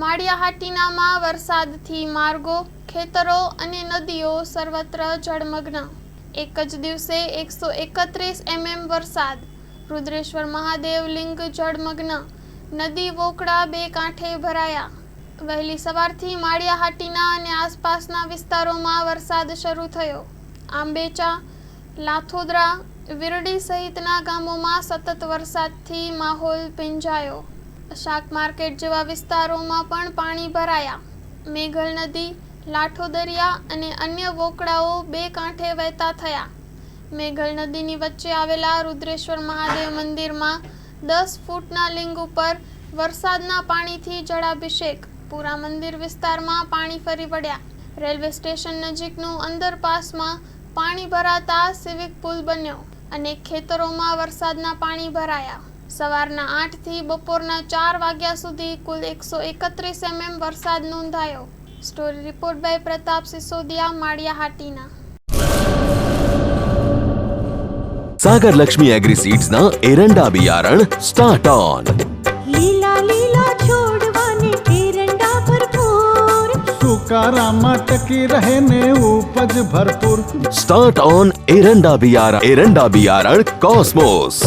માળિયાહાટીનામાં વરસાદથી માર્ગો, ખેતરો અને નદીઓ સર્વત્ર જળમગ્ન. એક જ દિવસે એકસો એકત્રીસ એમએમ વરસાદ. રુદ્રેશ્વર મહાદેવ લિંગ જળમગ્ન. નદી વોકડા બે કાંઠે ભરાયા. વહેલી સવારથી માળિયાહાટીના અને આસપાસના વિસ્તારોમાં વરસાદ શરૂ થયો. આંબેચા, લાથોદરા, વિરડી સહિતના ગામોમાં સતત વરસાદથી માહોલ ભીંજાયો. શાક માર્કેટ જેવા વિસ્તારોમાં પણ પાણી ભરાયા. મેઘલ નદી, લાઠો દરિયા અને અન્ય વોકડાઓ બે કાંઠે વહેતા થયા. મેઘલ નદીની વચ્ચે આવેલા રુદ્રેશ્વર મહાદેવ મંદિરમાં દસ ફૂટના લિંગ ઉપર વરસાદના પાણીથી જળાભિષેક. પૂરા મંદિર વિસ્તારમાં પાણી ફરી વળ્યા. રેલવે સ્ટેશન નજીકનું અંડરપાસમાં પાણી ભરાતા સિવિક પુલ બન્યો અને ખેતરોમાં વરસાદના પાણી ભરાયા. સવારના આઠથી બપોરના ચાર વાગ્યા સુધી કુલ એકસો એકત્રીસ એમએમ વરસાદ નોંધાયો. Story report by Pratap Sisodiya Maliya Hatina. Sagar Lakshmi agri seeds ના એરંડા બિયારણ સ્ટાર્ટ ઓન લીલા લીલા છોડવાને એરંડા ભરપૂર. સુકારામાં ટકી રહે ને ઉપજ ભરપૂર. સ્ટાર્ટ ઓન એરંડા બિયારણ એરંડા બિયારણ કોસ્મોસ